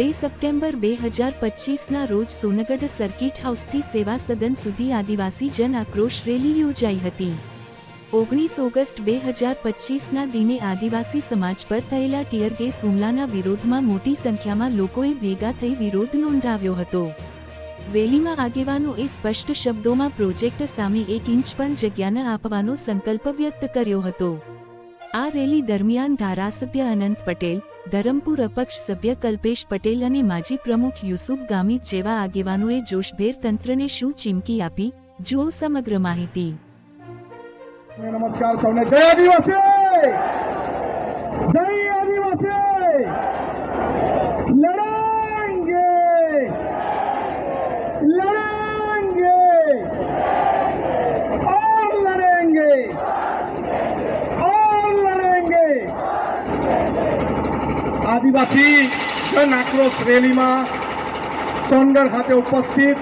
બે સપ્ટેમ્બર બે હજાર પચીસના રોજ સોનગઢ સર્કિટ હાઉસથી સેવા સદન સુધી આદિવાસી જન આક્રોશ રેલી યોજાઈ હતી. ઓગણીસ ઓગસ્ટ બે હજાર પચીસના દિને આદિવાસી સમાજ પર થયેલા ટીયર ગેસ હુમલાના વિરોધમાં મોટી સંખ્યામાં લોકોએ ભેગા થઈ વિરોધ નોંધાવ્યો હતો. રેલીમાં આગેવાનોએ સ્પષ્ટ શબ્દોમાં પ્રોજેક્ટ સામે એક ઇંચ પણ જગ્યા ન આપવાનો સંકલ્પ વ્યક્ત કર્યો હતો. આ રેલી દરમિયાન ધારાસભ્ય અનંત પટેલ ધરમપુર અપક્ષ સભ્ય કલ્પેશ પટેલ અને માજી પ્રમુખ યુસુફ ગામિત જેવા આગેવાનોએ જોશભેર તંત્રને શું ચીમકી આપી, જુઓ સમગ્ર માહિતી. નમસ્કાર સૌને. જય આદિવાસી! જય આદિવાસી! આદિવાસી જન આક્રોશ રેલીમાં સોનગઢ ખાતે ઉપસ્થિત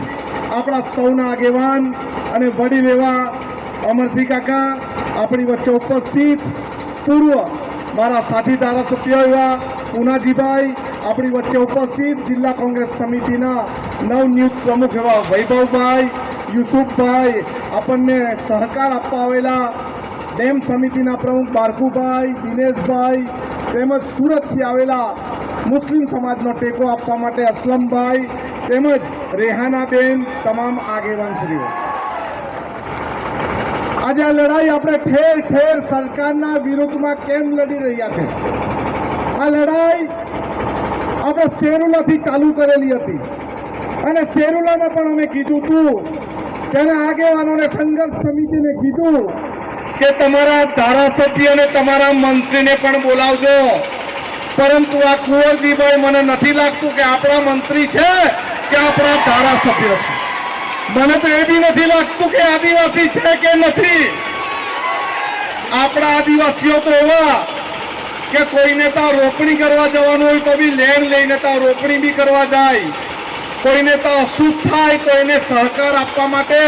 આપણા સૌના આગેવાન અને વડીલ એવા અમરસિંહ કાકા, આપણી વચ્ચે ઉપસ્થિત પૂર્વ મારા સાથી ધારાસભ્ય એવા ઉનાજીભાઈ આપણી વચ્ચે ઉપસ્થિત જિલ્લા કોંગ્રેસ સમિતિના નવનિયુક્ત પ્રમુખ એવા વૈભવભાઈ, યુસુફભાઈ, આપણને સહકાર આપવા આવેલા ડેમ સમિતિના પ્રમુખ બારકુભાઈ, દિનેશભાઈ તેમજ સુરતથી આવેલા મુસ્લિમ સમાજનો ટેકો આપવા માટે અસલમભાઈ તેમજ રેહાનાબેન તમામ આગેવાનશ્રીઓ. આજે આ લડાઈ આપણે ઠેર ઠેર સરકારના વિરુદ્ધમાં કેમ લડી રહ્યા છે? આ લડાઈ આપણે સેરુલાથી ચાલુ કરેલી હતી. અને શેરુલામાં પણ અમે કીધું હતું તેના આગેવાનોને સંઘર્ષ સમિતિને કીધું કે તમારા ધારાસભ્ય અને તમારા મંત્રીને પણ બોલાવજો. પરંતુ આ કુંવરજીભાઈ મને નથી લાગતું કે આપણા મંત્રી છે કે આપણા ધારાસભ્ય છે. મને તો એ બી નથી લાગતું કે આદિવાસી છે કે નથી. આપણા આદિવાસીઓ તો એવા કે કોઈને ત્યાં રોપણી કરવા જવાનું હોય તો બી લેણ લઈને ત્યાં રોપણી બી કરવા જાય. કોઈને ત્યાં અશુભ થાય તો એને સહકાર આપવા માટે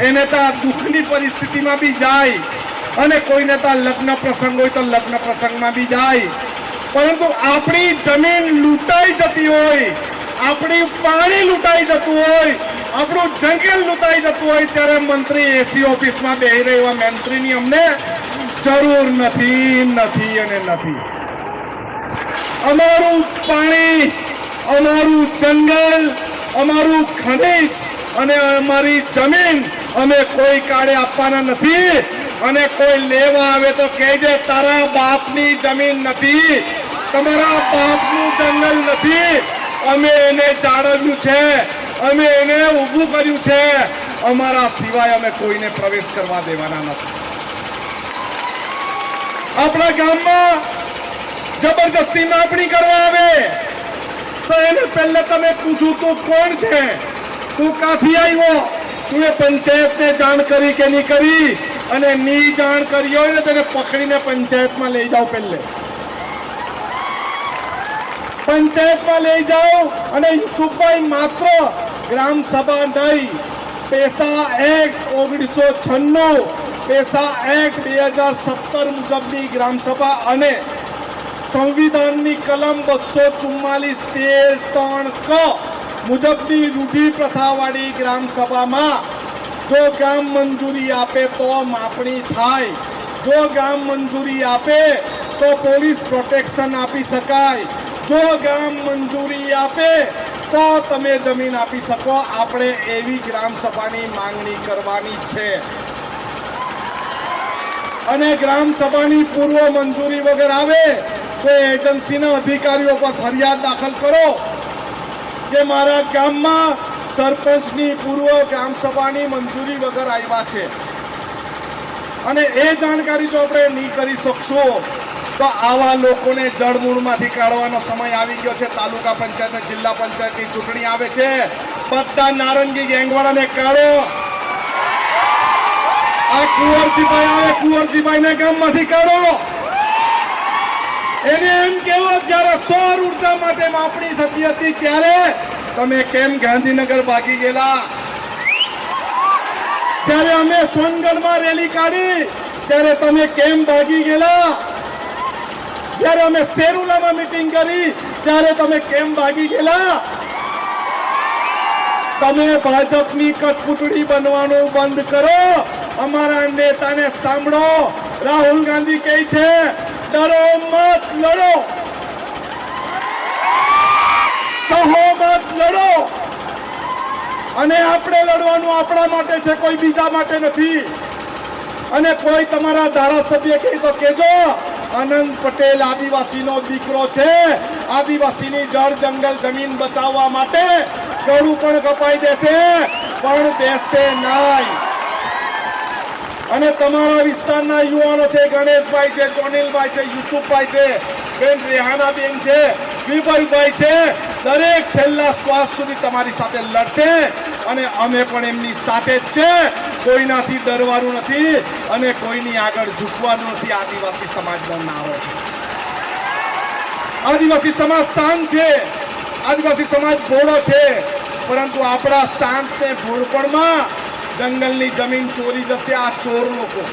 એને ત્યાં દુઃખની પરિસ્થિતિમાં બી જાય અને કોઈને ત્યાં લગ્ન પ્રસંગ હોય તો લગ્ન પ્રસંગમાં બી જાય. પરંતુ આપણી જમીન લૂંટાઈ જતી હોય, આપણી પાણી લૂંટાઈ જતું હોય, આપણું જંગલ લૂંટાઈ જતું હોય ત્યારે મંત્રી એસી ઓફિસમાં બેહી રહેવા મંત્રીની અમને જરૂર નથી નથી અને નથી. અમારું પાણી, અમારું જંગલ, અમારું ખનિજ અને અમારી જમીન અમે કોઈ કાળે આપવાના નથી. અને કોઈ લેવા આવે તો કહેજે તારા બાપની જમીન નથી. તમારા બાપનું જંગલ નથી. અમે એને જાળવ્યું છે. અમે એને ઊભું કર્યું છે. અમારા સિવાય અમે કોઈને પ્રવેશ કરવા દેવાના નથી. આપણા ગામમાં જબરજસ્તી માપણી કરવા આવે, તો એને પહેલે તમે પૂછું, તું કોણ છે? તું કાથી આવ્યો? તું પંચાયતને જાણ કરી કે નહીં કરી અને ની જાણ કરી હોય ને તેને પકડીને પંચાયતમાં લઈ જાઓ પહેલે. પંચાયતમાં લઈ જાઓ અને યુસુફભાઈ માત્ર ગ્રામ સભા નહીં, પેસા એક્ટ ઓગણીસો છન્નું, પેસા એક્ટ બે હજાર સત્તર મુજબની ગ્રામસભા અને સંવિધાનની કલમ બસો ચુમ્માલીસ તેર ત્રણ ક મુજબની રૂઢિ પ્રથાવાળી ગ્રામસભામાં જો ગામ મંજૂરી આપે તો માપણી થાય. જો ગામ મંજૂરી આપે તો પોલીસ પ્રોટેક્શન આપી શકાય. જો ગામ મંજૂરી આપે તો તમે જમીન આપી શકો. આપણે એવી ગ્રામસભાની માંગણી કરવાની છે. અને ગ્રામસભાની પૂર્વ મંજૂરી વગર આવે તો એજન્સીના અધિકારીઓ પર ફરિયાદ દાખલ કરો. કે મારા ગામમાં સરપંચની પૂર્વ ગ્રામ સભાની મંજૂરી વગર આવ્યા છે. અને એ જાણકારી જો આપણે નહીં કરી શકશું, તો આવા લોકોને જળમૂળમાંથી કાઢવાનો સમય આવી ગયો છે. તાલુકા પંચાયત જિલ્લા પંચાયતની ચૂંટણી આવે છે. બધા નારંગી ગેંગવાળાને કાઢો. આ કુંવરજીભાઈ આવે, કુંવરજીભાઈને ગામમાંથી કાઢો. એને એમ કેવો જ્યારે સૌર ઊર્જા માટે માપણી થતી હતી, ત્યારે તમે કેમ ગાંધીનગર ભાગી ગયેલા? જ્યારે અમે સોનગઢમાં રેલી કાઢી, ત્યારે તમે કેમ ભાગી ગયેલા? જ્યારે અમે શેરુલામાં મીટિંગ કરી, ત્યારે તમે કેમ ભાગી ગયેલા? તમે ભાજપની કઠપૂતળી બનવાનું બંધ કરો. અમારા નેતાને સાંભળો. રાહુલ ગાંધી કહે છે ડરો મત લડો. સહો મત લડો. અને આપણે લડવાનું આપણા માટે છે, કોઈ બીજા માટે નથી. અને કોઈ તમારા ધારાસભ્ય કહે તો કેજો આનંદ પટેલ આદિવાસીનો દીકરો છે. આદિવાસીની જળ જંગલ જમીન બચાવવા માટે ગળું પણ કપાઈ દેશે, પણ બેસશે નહીં. અને તમારા વિસ્તારના યુવાનો છે, ગણેશભાઈ છે, કોનિલભાઈ છે, યુસુફભાઈ છે, બેન રેહાનાબેન છે, વિપલભાઈ છે, દરેક છેલ્લા શ્વાસ સુધી તમારી સાથે લડશે અને અમે પણ એમની સાથે જ છે. કોઈનાથી ડરવાનું નથી અને કોઈની આગળ ઝૂકવાનું નથી. આદિવાસી સમાજનો નારો છે. આદિવાસી સમાજ શાંત છે. આદિવાસી સમાજ ભોળો છે. પરંતુ આપણા શાંતને ભોળપણમાં જંગલની જમીન ચોરી જશે, આ ચોર લોકો.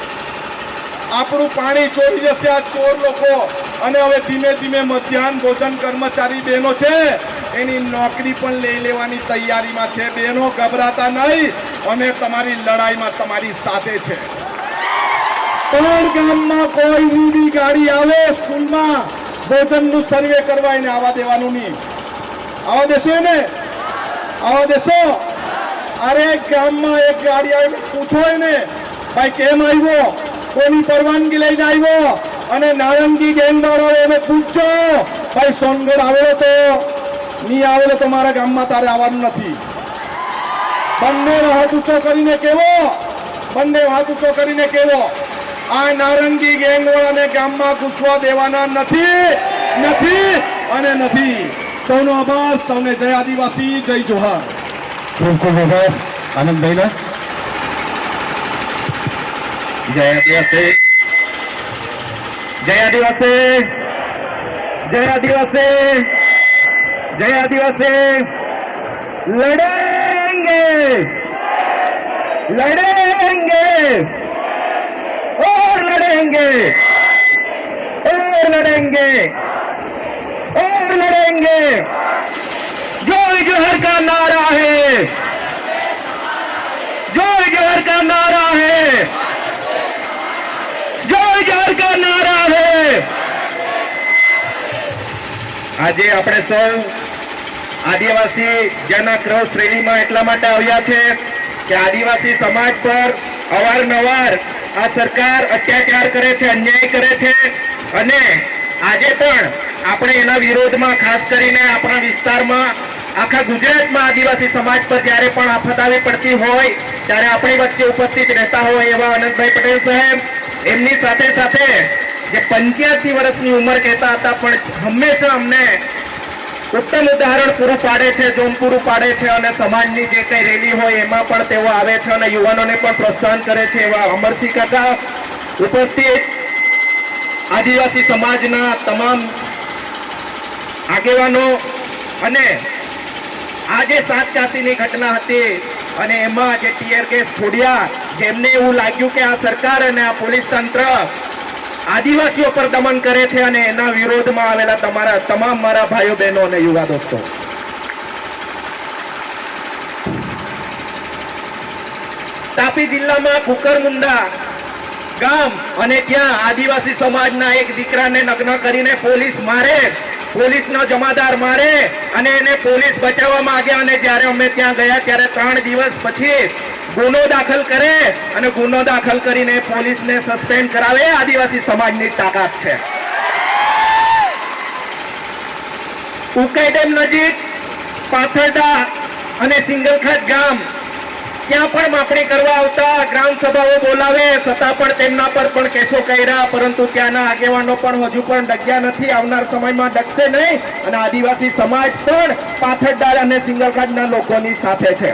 આપણું પાણી ચોરી જશે, આ ચોર લોકો. અને હવે ધીમે ધીમે મધ્યાહન ભોજન કર્મચારી બહેનો છે, એની નોકરી પણ લઈ લેવાની તૈયારીમાં છે. બહેનો ગભરાતા નહીં, અને તમારી લડાઈમાં તમારી સાથે છે. ત્રણ ગામમાં કોઈની બી ગાડી આવે, સ્કૂલમાં ભોજનનું સર્વે કરવા એને આવવા દેવાનું નહીં. આવા દેશો એને? આવા દેશો? અરે ગામમાં એક ગાડી આવે પૂછો એને ભાઈ, કેમ આવ્યો? કોની પરવાનગી લઈને આવ્યો? અને નારંગી ગેંગ વાળો એને પૂછજો ભાઈ, સોનગઢ આવેલો તો? નહીં આવેલો તો મારા ગામમાં તારે આવવાનું નથી. બંને હાથ ઊંચો કરીને કેવો? બંને હાથ ઊંચો કરીને કેવો? આ નારંગી ગેંગ વાળાને ગામમાં ઘૂસવા દેવાના નથી નથી અને નથી. સૌનો આભાર, સૌને જય આદિવાસી, જય જોહાર. बिल्कुल बेटा आनंद भाई जय आदिवासी जय आदिवासी जय आदिवासी जय आदिवासी लड़ेंगे लड़ेंगे और लड़ेंगे और लड़ेंगे, और लड़ेंगे। जोहर का नारा है जोर जोहर का नारा है જોર જોર કા નારા હે આજે આપણે સૌ આદિવાસી જનક્રોશ રેલીમાં એટલા માટે આવ્યા છે કે આદિવાસી સમાજ પર અવારનવાર આ સરકાર અત્યાચાર કરે છે અન્યાય કરે છે અને આજે પણ આપણે એના વિરોધમાં ખાસ કરીને આપણા વિસ્તારમાં આખા ગુજરાતમાં આદિવાસી સમાજ પર જ્યારે પણ આફત આવી પડતી હોય, ત્યારે આપણી વચ્ચે ઉપસ્થિત રહેતા હોય એવા અનંતભાઈ પટેલ સાહેબ. એમની સાથે સાથે જે પંચ્યાસી વર્ષની ઉંમર કહેતા હતા, પણ હંમેશા અમને ઉત્તમ ઉદાહરણ પૂરું પાડે છે, જોમ પૂરું પાડે છે અને સમાજની જે કઈ રેલી હોય એમાં પણ તેઓ આવે છે અને યુવાનોને પણ પ્રોત્સાહન કરે છે એવા અમરસિંહ કાકા ઉપસ્થિત. આદિવાસી સમાજના તમામ આગેવાનો અને આ જે સાત કાશીની ઘટના હતી અને એમાં જે ટીયર ગેસ છોડ્યા, જેમને એવું લાગ્યું કે આ સરકાર અને આ પોલીસ તંત્ર આદિવાસીઓ પર દમન કરે છે અને એના વિરોધમાં આવેલા તમારા તમામ મારા ભાઈઓ, બહેનો અને યુવા દોસ્તો. તાપી જિલ્લામાં કુકરમુંડા ગામ અને ત્યાં આદિવાસી સમાજના એક દીકરાને નગ્ન કરીને પોલીસ મારે પોલીસનો જમાદાર મારે અને એને પોલીસ બચાવવા માંગ્યા અને જ્યારે અમે ત્યાં ગયા ત્યારે ત્રણ દિવસ પછી ગુનો દાખલ કરે અને ગુનો દાખલ કરીને પોલીસને સસ્પેન્ડ કરાવે. આદિવાસી સમાજની તાકાત છે. ઉકાઈ ડેમ નજીક પાથરડા અને સિંગલખાટ ગામ ત્યાં પણ માપણી કરવા આવતા ગ્રામ સભાઓ બોલાવે, છતાં પણ તેમના પર પણ કેસો કર્યા, પરંતુ ત્યાંના આગેવાનો પણ હજુ પણ ડગ્યા નથી. આવનાર સમયમાં ડગશે નહીં અને આદિવાસી સમાજ પણ પાથરદાર અને સિંગલખાટના લોકોની સાથે છે.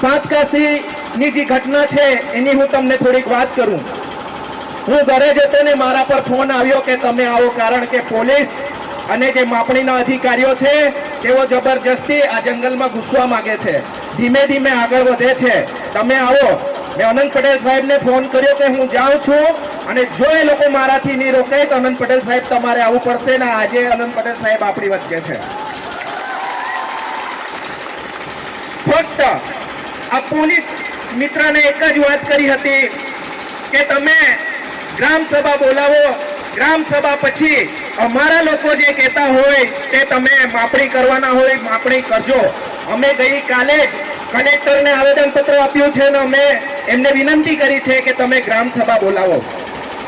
સાતકાશીની જે ઘટના છે, એની હું તમને થોડીક વાત કરું. હું ઘરે જતો ને મારા પર ફોન આવ્યો કે તમે આવો, કારણ કે પોલીસ અને જે માપણીના અધિકારીઓ છે, તેઓ જબરજસ્તી આ જંગલમાં ઘૂસવા માંગે છે. ધીમે ધીમે આગળ વધે છે. તમે આવો. મેં અનંત પટેલ સાહેબને ફોન કર્યો કે હું જાઉં છું અને જો એ લોકો મારાથી નહીં રોકે તો અનંત પટેલ સાહેબ તમારે આવવું પડશે ને આજે અનંત પટેલ સાહેબ આપણી વચ્ચે છે. ફક્ત આ પોલીસ મિત્રને એક જ વાત કરી હતી કે તમે ગ્રામ સભા બોલાવો. ગ્રામ સભા પછી અમારા લોકો જે કહેતા હોય તે તમે માપણી કરવાના હોય માપણી કરજો. અમે ગઈકાલે જ કલેક્ટરને આવેદનપત્ર આપ્યું છે અને અમે એમને વિનંતી કરી છે કે તમે ગ્રામ સભા બોલાવો.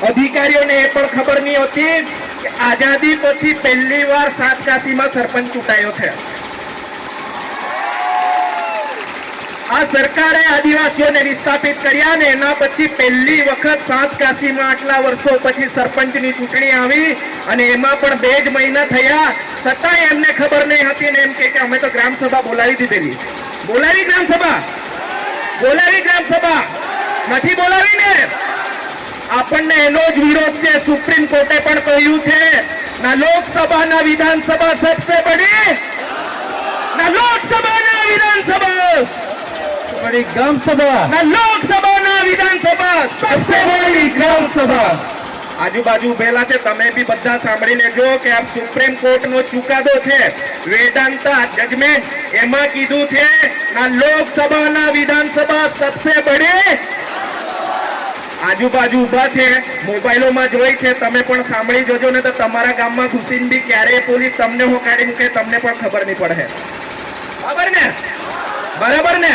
અધિકારીઓને એ પણ ખબર નહીં હોતી કે આઝાદી પછી પહેલીવાર સાતકાશીમાં સરપંચ ચૂંટાયો છે. આ સરકારે આદિવાસીઓને વિસ્થાપિત કર્યા ને એના પછી પહેલી વખત સાત કાશીમાં આટલા વર્ષો પછી સરપંચની ચૂંટણી આવી અને એમાં પણ બે જ મહિના થયા. છતાંય એમને ખબર નહીં હતી ને એમ કે અમે તો ગ્રામ સભા બોલાવી દીધેલી. બોલાવી ગ્રામ સભા બોલાવી ગ્રામ સભા નથી બોલાવી ને? આપણને એનો જ વિરોધ છે. સુપ્રીમ કોર્ટે પણ કહ્યું છે, ના લોકસભાના વિધાનસભા સબસે બડી ના લોકસભાના વિધાનસભા. બડી ગ્રામ સભા ના લોકસભાના વિધાનસભા. સબસે બડી ગ્રામ સભા આજુબાજુ ઉભેલા છે તમે બી બધા સાંભળી લેજો કે આ સુપ્રીમ કોર્ટનો ચુકાદો છે. વેદાંતા જજમેન્ટ એમાં કીધું છે ના લોકસભાના વિધાનસભા સબસે બડી આજુબાજુ ઊભા છે મોબાઈલોમાં જોઈ છે તમે પણ સાંભળી જજો ને તો તમારા ગામમાં ઘૂસીને બી ક્યારે પોલીસ તમને હોકારી મૂકે તમને પણ ખબર નહીં પડે. બરાબર ને? બરાબર ને?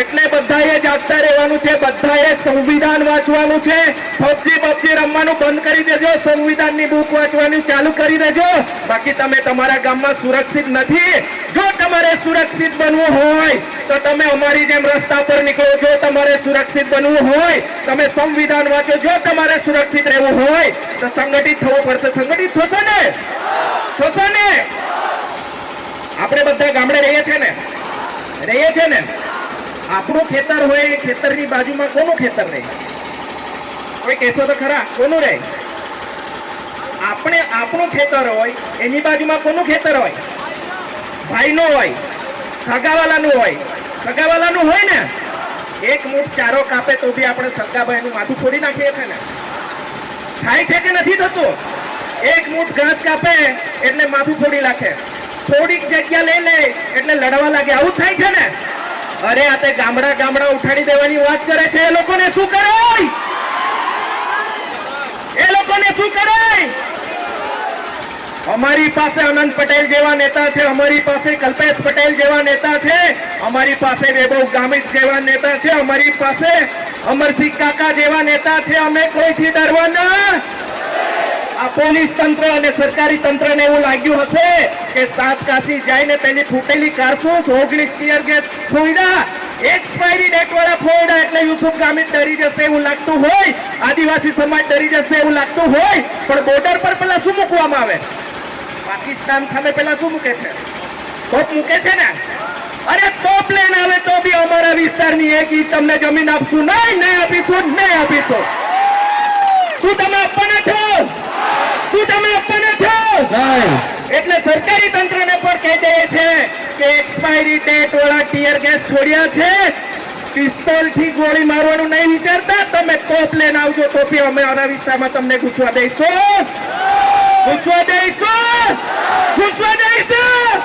એટલે બધાએ જાગતા રહેવાનું છે, બધાએ સંવિધાન વાંચવાનું છે. પબજી પબજી રમવાનું બંધ કરી દેજો, સંવિધાનની બુક વાંચવાની ચાલુ કરી દેજો. બાકી તમે તમારા ગામમાં સુરક્ષિત નથી. જો તમારે સુરક્ષિત બનવું હોય, તો તમે અમારી જેમ રસ્તા પર નીકળો. જો તમારે સુરક્ષિત બનવું હોય, તમે સંવિધાન વાંચો. જો તમારે સુરક્ષિત રહેવું હોય, તો સંગઠિત થવું પડશે. સંગઠિત થશો ને? થશો ને? આપણે બધા ગામડે રહીએ છીએ ને? રહીએ છીએ ને? આપણું ખેતર હોય એ ખેતરની બાજુમાં કોનું ખેતર રહે? કોઈ કહેશો તો ખરા, કોનું રહે? આપણે આપણું ખેતર હોય, એની બાજુમાં કોનું ખેતર હોય? ભાઈનું હોય, સગાવાલાનું હોય. સગાવાલાનું હોય ને? એક મૂઠ ચારો કાપે તો બી આપણે સગાભાઈનું માથું ફોડી નાખીએ છે ને? થાય છે કે નથી થતું? એક મૂઠ ઘાસ કાપે એટલે માથું ફોડી નાખે. થોડીક જગ્યા લઈ લે એટલે લડવા લાગે. આવું થાય છે ને? અરે, આ તે ગામડા ગામડા ઉઠાડી દેવાની વાત કરે છે. એ લોકોને શું કરાય એ લોકોને શું કરાય અમારી પાસે અનંત પટેલ જેવા નેતા છે. અમારી પાસે કલ્પેશ પટેલ જેવા નેતા છે. અમારી પાસે વૈભવ ગામિત જેવા નેતા છે. અમારી પાસે અમરસિંહ કાકા જેવા નેતા છે. અમે કોઈથી ડરવાના આ પોલીસ તંત્ર અને સરકારી તંત્રને એવું લાગ્યું હશે કે સાત કાશી જઈને પેલી ફૂટેલી કારસૂસ ઓગણીસ ટીયર ગેસ ફોયડા એક્સપાયરી ડેટ વાળા ફોયડા એટલે યુસુફ ગામિત ડરી જશે એવું લાગતું હોય, આદિવાસી સમાજ ડરી જશે એવું લાગતું હોય, પણ બોર્ડર પર પેલા શું મૂકવામાં આવે? પાકિસ્તાન સામે પેલા શું મૂકે છે? તોપ મૂકે છે ને? અરે તોપ લઈને આવે તો બી અમારા વિસ્તારની એક ઈ તમને જમીન આપશું. નહીં નહીં આપીશું નહીં આપીશું. શું તમે આપવાના છો? શું તમે આપવાના છો? એટલે સરકારી તંત્રને પણ કહી દઈએ છે કે એક્સપાયરી ડેટ વાળા ટીયર ગેસ છોડ્યા છે. પિસ્તોલથી ગોળી મારવાનું નહીં વિચારતા. તમે તોપ લઈને આવજો તો બી અમે અમારા વિસ્તારમાં તમને ઘૂસવા દઈશું. ઘૂસવા દઈશું. ઘૂસવા દઈશું.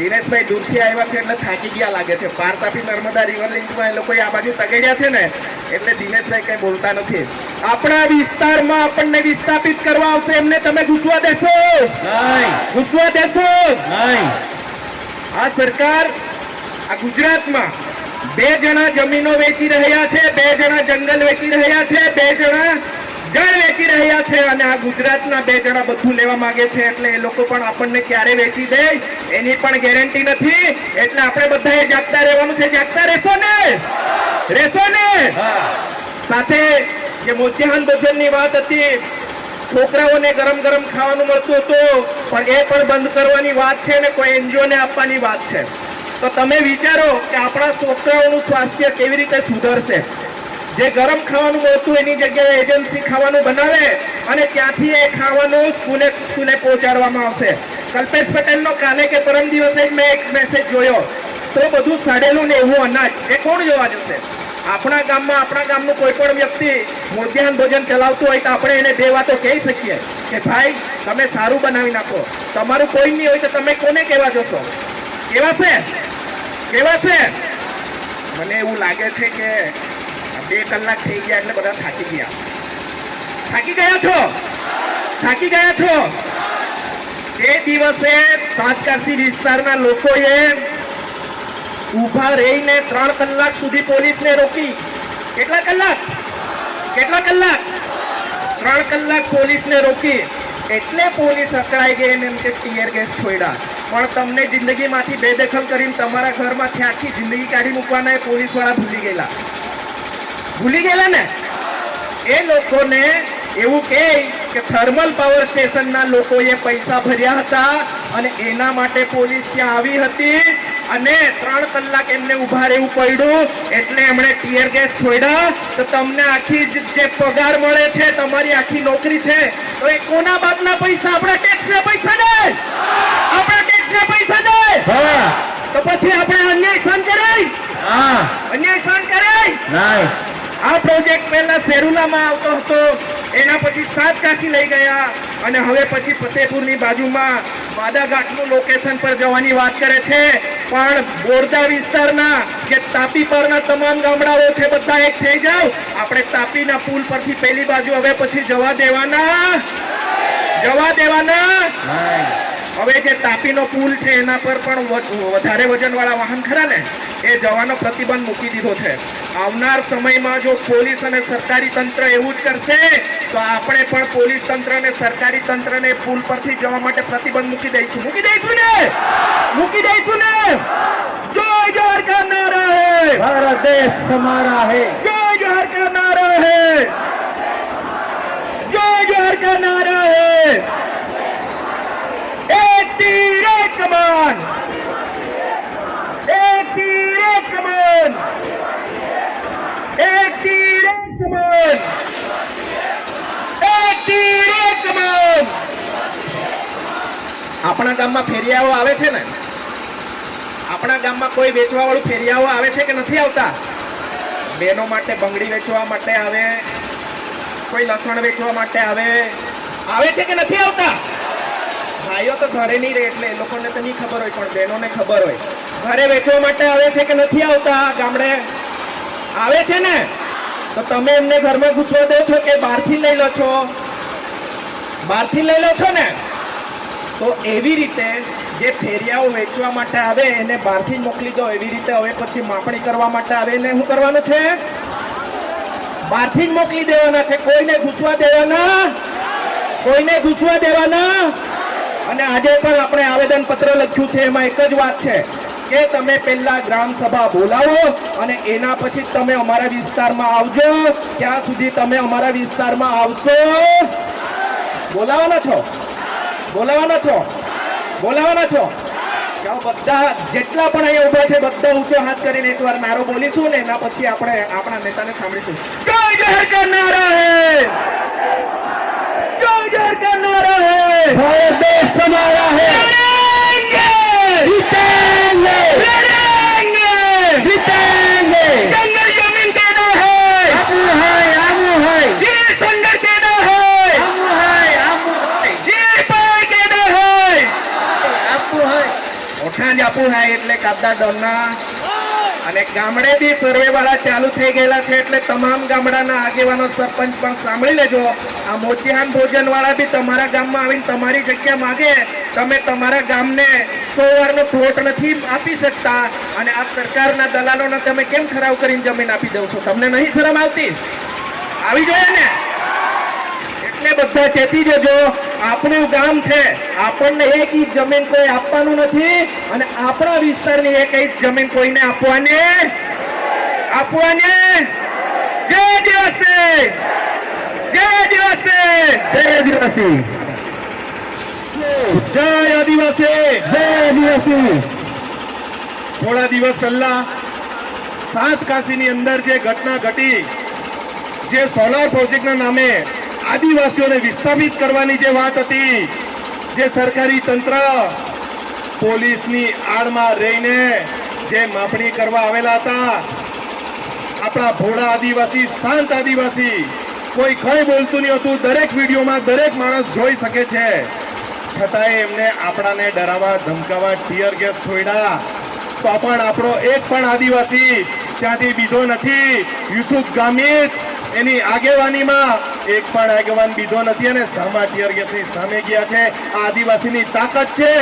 દિનેશભાઈ દૂરથી આવ્યા છે એટલે થાકી ગયા લાગે છે. પાર તાપી નર્મદા રિવર લિંકમાં એ લોકો આ બાજુ તગેડ્યા છે ને એટલે દિનેશભાઈ કઈ બોલતા નથી. આપણા વિસ્તારમાં આપણને વિસ્થાપિત કરવા આવશે. એમને તમે ઘૂસવા દેશો. ઘૂસવા દેશો. આ સરકાર આ ગુજરાતમાં બે જણા જમીનો વેચી રહ્યા છે બે જણા જંગલ વેચી રહ્યા છે બે જણા જળ વેચી રહ્યા છે અને આ ગુજરાતના બે જણા બધું લેવા માંગે છે એટલે એ લોકો પણ આપણને ક્યારે વેચી દે એની પણ ગેરંટી નથી. એટલે આપણે બધાએ જાગતા રહેવાનું છે. જાગતા રહેશો ને? રહેશો ને? સાથે જે મધ્યાહન ભોજનની વાત હતી, છોકરાઓને ગરમ ગરમ ખાવાનું મળતું હતું, પણ એ પણ બંધ કરવાની વાત છે ને કોઈ એનજીઓને આપવાની વાત છે. તો તમે વિચારો કે આપણા છોકરાઓનું સ્વાસ્થ્ય કેવી રીતે સુધરશે? જે ગરમ ખાવાનું મળતું એની જગ્યાએ એજન્સી ખાવાનું બનાવે અને ત્યાંથી એ ખાવાનું સ્કૂલે સ્કૂલે પહોંચાડવામાં આવશે. કલ્પેશ પટેલનો કાલે કે પરમ દિવસે જ મેં એક મેસેજ જોયો. તો બધું સડેલું ને એવું અનાજ. એ કોણ જોવા જશે? આપણા ગામમાં, આપણા ગામનું કોઈ પણ વ્યક્તિ મધ્યાહન ભોજન ચલાવતું હોય તો આપણે એને બે વાતો કહી શકીએ કે, ભાઈ, તમે સારું બનાવી નાખો. તમારું કોઈ નહીં હોય તો તમે કોને કહેવા જશો? કેવા છે કેવા છે મને એવું લાગે છે કે બે કલાક થઈ ગયા એટલે બધા થાકી ગયા. થાકી ગયા છો? થાકી ગયા છો? તે દિવસે સાતકાસી વિસ્તારના લોકોએ ઊભા રહીને ત્રણ કલાક સુધી પોલીસને રોકી. કેટલા કલાક? કેટલા કલાક? ત્રણ કલાક પોલીસને રોકી. એટલે પોલીસ અકળાઈ ગઈ એમ કે ટીયર ગેસ છોડ્યા. પણ તમને જિંદગીમાંથી બેદખલ કરીને તમારા ઘરમાંથી આખી જિંદગી કાઢી મૂકવાના એ પોલીસવાળા ભૂલી ગયેલા. ભૂલી ગયેલા ને? એ લોકોને એવું કહે કે થર્મલ પાવર સ્ટેશનના લોકોએ પૈસા ભર્યા હતા અને એના માટે પોલીસ ત્યાં આવી હતી અને ત્રણ કલાક એમને ઊભા રહેવું પડ્યું એટલે એમણે ટીયર ગેસ છોડ્યા. તો તમને આખી જે પગાર મળે છે તમારી આખી નોકરી છે તો એ કોના બાપના પૈસા? આપણા ટેક્સના પૈસા દે આપણા ટેક્સના પૈસા દે તો પછી આપણે અન્યાય સહન કરાય? અન્યાય સહન કરાય? આ પ્રોજેક્ટ પહેલા સેરુલામાં આવતો હતો. એના પછી સાત કાશી લઈ ગયા અને હવે પછી ફતેપુરની બાજુમાં વાદાઘાટનું લોકેશન પર જવાની વાત કરે છે. પણ બોરદા વિસ્તારના જે તાપી પરના તમામ ગામડાઓ છે, બધા એક થઈ જાવ આપણે તાપીના પુલ પરથી પેલી બાજુ હવે પછી જવા દેવાના? જવા દેવાના? હવે જે તાપીનો પુલ છે એના પર પણ વધારે વજનવાળા વાહન ખરા ને એ જવાનો પ્રતિબંધ મૂકી દીધો છે. આવનાર સમયમાં જો પોલીસ અને સરકારી તંત્ર એવું જ કરશે તો આપણે પણ પોલીસ તંત્ર અને સરકારી તંત્રને પુલ પરથી જવા માટે પ્રતિબંધ મૂકી દઈશું. મૂકી દઈશું ને? મૂકી દઈશું ને? જય જોહર કા નારા હે! ભારત દેશ તમારા હે! જય જોહર કા નારા હે! જય જોહર કા નારા હે! એક તીર એક કમાન એક તીર એક કમાન આપણા ગામમાં ફેરિયાઓ આવે છે ને? આપણા ગામમાં કોઈ વેચવા વાળું ફેરિયાઓ આવે છે કે નથી આવતા? બહેનો માટે બંગડી વેચવા માટે આવે, કોઈ લસણ વેચવા માટે આવે આવે છે કે નથી આવતા? ભાઈઓ તો ઘરે નહીં રહે એટલે એ લોકોને તો નહીં ખબર હોય, પણ બહેનોને ખબર હોય. ઘરે વેચવા માટે આવે છે કે નથી આવતા ગામડે? આવે છે ને? તો તમે એમને ઘરમાં ઘૂસવા દો છો કે બહારથી લઈ લો છો? બહારથી લઈ લો છો ને? તો એવી રીતે જે ફેરિયાઓ વેચવા માટે આવે, એને બહારથી મોકલી દો. એવી રીતે હવે પછી માપણી કરવા માટે આવે એને શું કરવાનું છે? બહારથી જ મોકલી દેવાના છે. કોઈને ઘૂસવા દેવાના? કોઈને ઘૂસવા દેવાના? અને આજે પણ આપણે આવેદન પત્ર લખ્યું છે, એમાં એક જ વાત છે કે તમે પહેલા ગ્રામ સભા બોલાવો અને એના પછી તમે અમારા વિસ્તારમાં આવજો. ત્યાં સુધી તમે અમારા વિસ્તારમાં આવશો. બોલાવાના છો? બોલાવાના છો? બોલાવાના છો? બધા, જેટલા પણ અહીંયા ઊભા છે, બધા ઊંચો હાથ કરીને એકવાર નારો બોલીશું ને એના પછી આપણે આપણા નેતાને સાંભળીશું. જય જય નારા હે જય જય કા નારા હે भारत देश हमारा है लड़ेंगे जीतेंगे लड़ेंगे जीतेंगे जंगल जमीन देना है आमू है आमू है ये संघर्ष देना है आमू है आमू है ये पाय देना है आपू है ઓઠા જ આપવું હા એટલે કાદા ડોનના અને ગામડે બી સર્વે વાળા ચાલુ થઈ ગયેલા છે એટલે તમામ ગામડાના આગેવાનો, સરપંચ પણ સાંભળી લેજો. આ મોતિહાન ભોજન વાળા બી તમારા ગામમાં આવીને તમારી જગ્યા માગે. તમે તમારા ગામને સો વારનો પ્લોટ નથી આપી શકતા અને આ સરકારના દલાલોને તમે કેમ ખરાબ કરીને જમીન આપી દો છો? તમને નહીં શરમ આવતી? આવી જોઈએ ને? વાતને બધા ચેતી જજો. આપણું ગામ છે. આપણને એક ઈજ જમીન કોઈ આપવાનું નથી અને આપણા વિસ્તારની એક ઈજ જમીન કોઈને આપવાને? આપવાને? જય દિવસે જય દિવસે જય આદિવાસી! જય આદિવાસી! જય આદિવાસી! થોડા દિવસ પહેલા સાત કાશીની અંદર જે ઘટના ઘટી, જે સોલાર પ્રોજેક્ટના નામે આદિવાસીઓને વિસ્થાપિત કરવાની જે વાત હતી, જે સરકારી તંત્ર પોલીસની આડમાં રહીને જે માપણી કરવા આવેલા હતા, આપણા ભોળા આદિવાસી, શાંત આદિવાસી, કોઈ કંઈ બોલતું નહીં હતું, દરેક વિડીયોમાં દરેક માણસ જોઈ શકે છે. છતાંય એમને આપણાને ડરાવવા, ધમકાવવા, ટીયર ગેસ છોડ્યા. તો પણ આપણો એક પણ આદિવાસી ત્યાંથી બીજો નથી. યુસુફ ગામિત એની આગેવાનીમાં એક પણ આગેવાન બીજો નથી અને સામા ટીયર સામે ગયા છે. આ આદિવાસીની તાકાત છે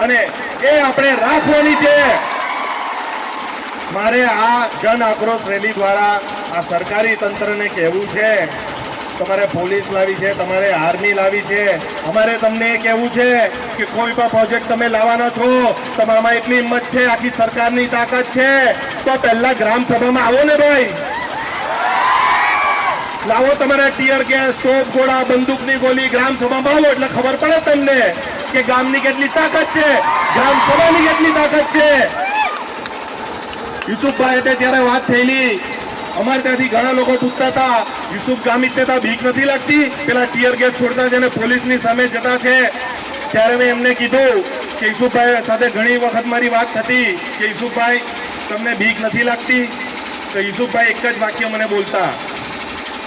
અને એ આપણે રાખવાની છે. મારે આ જન આક્રોશ રેલી દ્વારા આ સરકારી તંત્રને કહેવું છે. તમારે પોલીસ લાવી છે, તમારે આર્મી લાવી છે. અમારે તમને એ કહેવું છે કે કોઈ પણ પ્રોજેક્ટ તમે લાવવાના છો, તમારામાં એટલી હિંમત છે, આખી સરકારની તાકાત છે. તો પહેલા ગ્રામ સભામાં આવો ને ભાઈ. લાવો તમારે ટીયર ગેસ, ટોપ ગોળા, બંદૂકની ગોલી ગ્રામ સભામાં આવો એટલે ખબર પડે તમને કે ગામની કેટલી તાકાત છે. ગ્રામ સભાની કેટલી તાકાત છે. યુસુફભાઈ એટલે જ્યારે વાત થયેલી, અમારે ત્યાંથી ઘણા લોકો તૂટતા હતા. યુસુફ ગામિત ને બીક નથી લાગતી. પેલા ટીયર ગેસ છોડતા છે અને પોલીસની સામે જતા છે. ત્યારે મેં એમને કીધું કે યુસુફભાઈ સાથે ઘણી વખત મારી વાત થતી કે યુસુફભાઈ, તમને બીક નથી લાગતી? તો યુસુફભાઈ એક જ વાક્ય મને બોલતા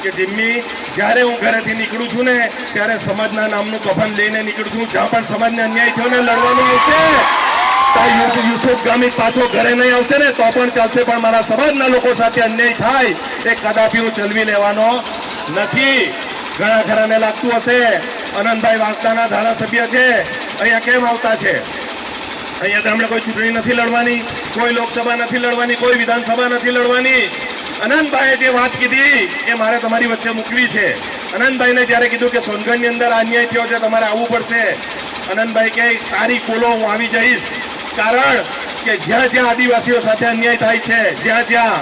કે જિમ્મી જ્યારે હું ઘરેથી નીકળું છું ને, ત્યારે સમાજના નામનું કફન લઈને નીકળું છું. જ્યાં પણ સમાજને અન્યાય થયો ને, લડવાનું આવશે યુસુફ ગામિત પાછો ઘરે નહીં આવશે ને, તો પણ ચાલશે. પણ મારા સમાજના લોકો સાથે અન્યાય થાય, એ કદાપી હું ચલવી લેવાનો નથી. ઘણા ખરાને લાગતું હશે. અનંતભાઈ વાંસદાના ધારાસભ્ય છે. અહીંયા કેમ આવતા છે? અહીંયા તો હમણાં કોઈ ચૂંટણી નથી લડવાની, કોઈ લોકસભા નથી લડવાની, કોઈ વિધાનસભા નથી લડવાની. અનંતભાઈએ જે વાત કીધી એ મારે તમારી વચ્ચે મૂકવી છે. અનંતભાઈને જ્યારે કીધું કે સોનગઢની અંદર આ અન્યાય થયો છે, તમારે આવવું પડશે. અનંતભાઈ કે તારીખ બોલો હું આવી જઈશ. કારણ કે જ્યાં જ્યાં આદિવાસીઓ સાથે અન્યાય થાય છે, જ્યાં જ્યાં,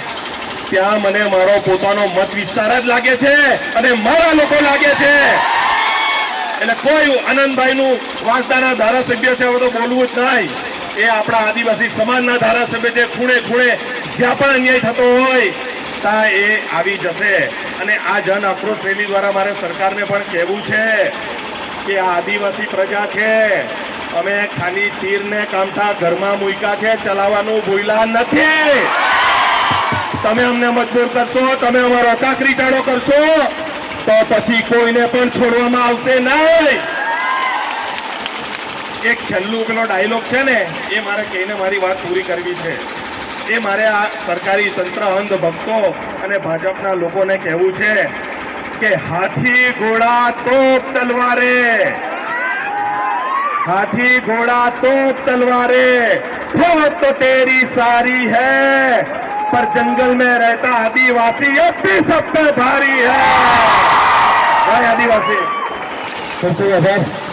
ત્યાં મને મારો પોતાનો મત વિસ્તાર જ લાગે છે અને મારા લોકો લાગે છે. એટલે કોઈ આનંદભાઈનું વાંસદાના ધારાસભ્ય છે, હવે તો બોલવું જ નહીં. એ આપણા આદિવાસી સમાજના ધારાસભ્ય છે, ખૂણે ખૂણે જ્યાં પણ અન્યાય થતો હોય ત્યાં એ આવી જશે. અને આ જન આક્રોશ રેલી દ્વારા મારે સરકારને પણ કહેવું છે કે આ આદિવાસી પ્રજા છે. અમે ખાલી તીરને કામઠા ઘરમાં મૂક્યા છે, ચલાવવાનું ભૂલ્યા નથી. તમે અમને મજબૂર કરશો, તમે અમારો કાકરી ચાડો કરશો, તો પછી કોઈને પણ છોડવામાં આવશે નહીં. એક છેલ્લું પેલો ડાયલોગ છે ને, એ મારે કહીને મારી વાત પૂરી કરવી છે. એ મારે આ સરકારી તંત્ર અંધ ભક્તો અને ભાજપના લોકોને કહેવું છે કે હાથી ઘોડા તોપ તલવારે हाथी घोड़ा तोप तलवारे फौज तो तेरी सारी है पर जंगल में रहता आदिवासी अब भी सब पे भारी है भाई आदिवासी ખૂબ ખૂબ આભાર